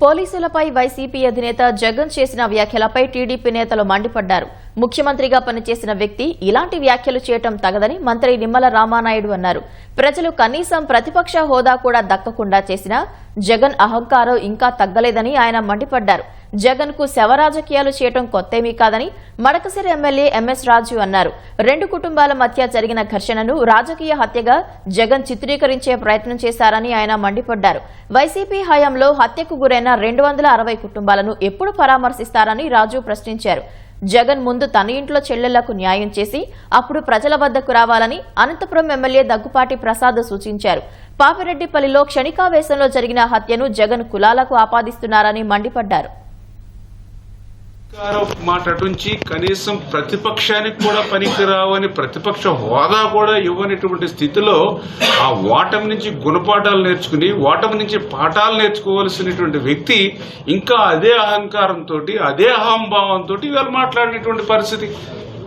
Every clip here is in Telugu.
పోలీసులపై వైసీపీ అధినేత జగన్ చేసిన వ్యాఖ్యలపై టీడీపీ నేతలు మండిపడ్డారు. ముఖ్యమంత్రిగా పనిచేసిన వ్యక్తి ఇలాంటి వ్యాఖ్యలు చేయటం తగదని మంత్రి నిమ్మల రామానాయుడు అన్నారు. ప్రజలు కనీసం ప్రతిపక్ష హోదా కూడా దక్కకుండా చేసినా జగన్ అహంకారం ఇంకా తగ్గలేదని ఆయన మండిపడ్డారు. జగన్కు శవరాజకీయాలు చేయటం కొత్తేమీ కాదని మడకసిరి ఎమ్మెల్యే ఎంఎస్ రాజు అన్నారు. రెండు కుటుంబాల మధ్య జరిగిన ఘర్షణను రాజకీయ హత్యగా జగన్ చిత్రీకరించే ప్రయత్నం చేశారని ఆయన మండిపడ్డారు. వైసీపీ హయాంలో హత్యకు గురైన రెండు వందల అరవై కుటుంబాలను ఎప్పుడు పరామర్శిస్తారని రాజు ప్రశ్నించారు. జగన్ ముందు తన ఇంట్లో చెల్లెళ్ళకు న్యాయం చేసి అప్పుడు ప్రజల వద్దకు రావాలని అనంతపురం ఎమ్మెల్యే దగ్గుపాటి ప్రసాద్ సూచించారు. పాపిరెడ్డిపల్లిలో క్షణికావేశంలో జరిగిన హత్యను జగన్ కులాలకు ఆపాదిస్తున్నారని మండిపడ్డారు. మాట అటుంచి కనీసం ప్రతిపక్షానికి కూడా పనికిరావని ప్రతిపక్ష హోదా కూడా ఇవ్వనటువంటి స్థితిలో ఆ ఓటమి నుంచి గుణపాఠాలు నేర్చుకుని ఓటమి నుంచి పాఠాలు నేర్చుకోవాల్సినటువంటి వ్యక్తి ఇంకా అదే అహంకారంతో అదే అహంభావంతో ఇవాళ మాట్లాడినటువంటి పరిస్థితి.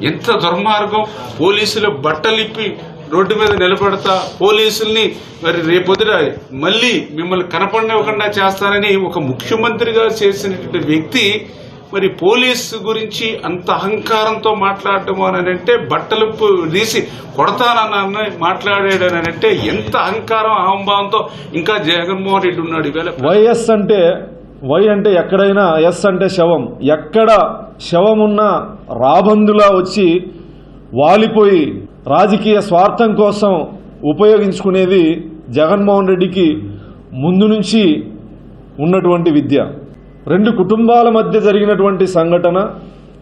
ఎంత దుర్మార్గం. పోలీసులు బట్టలిప్పి రోడ్డు మీద నిలబడతా పోలీసుల్ని మరి రేపొద్దున మళ్ళీ మిమ్మల్ని కనపడనివ్వకుండా చేస్తానని ఒక ముఖ్యమంత్రిగా చేసినటువంటి వ్యక్తి మరి పోలీసు గురించి అంత అహంకారంతో మాట్లాడటం అని అంటే బట్టలు పు- తీసి మాట్లాడాడు మాట్లాడాడని అంటే ఎంత అహంకారం అహంభావంతో ఇంకా జగన్మోహన్ రెడ్డి ఉన్నాడు ఇవాళ వైఎస్ అంటే వై అంటే ఎక్కడైనా ఎస్ అంటే శవం. ఎక్కడ శవం రాబందులా వచ్చి వాలిపోయి రాజకీయ స్వార్థం కోసం ఉపయోగించుకునేది జగన్మోహన్ రెడ్డికి ముందు నుంచి ఉన్నటువంటి విద్య. రెండు కుటుంబాల మధ్య జరిగినటువంటి సంఘటన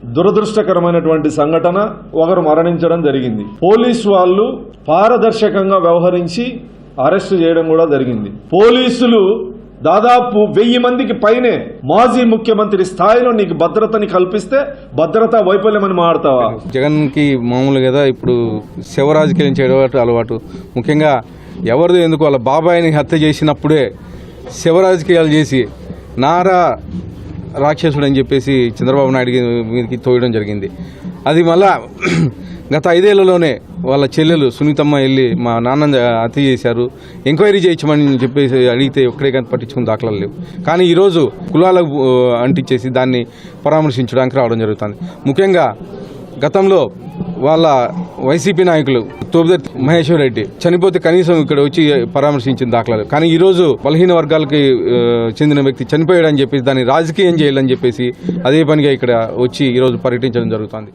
దురదృష్టకరమైనటువంటి సంఘటన ఒకరు మరణించడం జరిగింది. పోలీసు వాళ్ళు పారదర్శకంగా వ్యవహరించి అరెస్టు చేయడం కూడా జరిగింది. పోలీసులు దాదాపు వెయ్యి మందికి పైనే మాజీ ముఖ్యమంత్రి స్థాయిలో నీకు భద్రతని కల్పిస్తే భద్రతా వైఫల్యమని మాడతావా జగన్కి మామూలు కదా ఇప్పుడు శివరాజకీయం చేయడం అలవాటు. ముఖ్యంగా ఎవరిదో ఎందుకు వాళ్ళ బాబాయిని హత్య చేసినప్పుడే శివరాజకీయాలు చేసి నారా రాక్షసుడు అని చెప్పేసి చంద్రబాబు నాయుడు మీదకి తోయడం జరిగింది. అది మళ్ళా గత ఐదేళ్ళలోనే వాళ్ళ చెల్లెలు సునీతమ్మ వెళ్ళి మా నాన్న అతి చేశారు. ఎంక్వైరీ చేయించమని చెప్పేసి అడిగితే ఒక్కడే కానీ పట్టించుకుని దాఖలాలు లేవు. కానీ ఈరోజు కులాలకు అంటించేసి దాన్ని పరామర్శించడానికి రావడం జరుగుతుంది. ముఖ్యంగా గతంలో వాళ్ళ వైసీపీ నాయకులు తోబిదర్తి మహేశ్వర్ రెడ్డి చనిపోతే కనీసం ఇక్కడ వచ్చి పరామర్శించిన దాఖలాలు. కానీ ఈరోజు బలహీన వర్గాలకి చెందిన వ్యక్తి చనిపోయాడని చెప్పేసి దాన్ని రాజకీయం చేయాలని చెప్పేసి అదే పనిగా ఇక్కడ వచ్చి ఈరోజు పర్యటించడం జరుగుతుంది.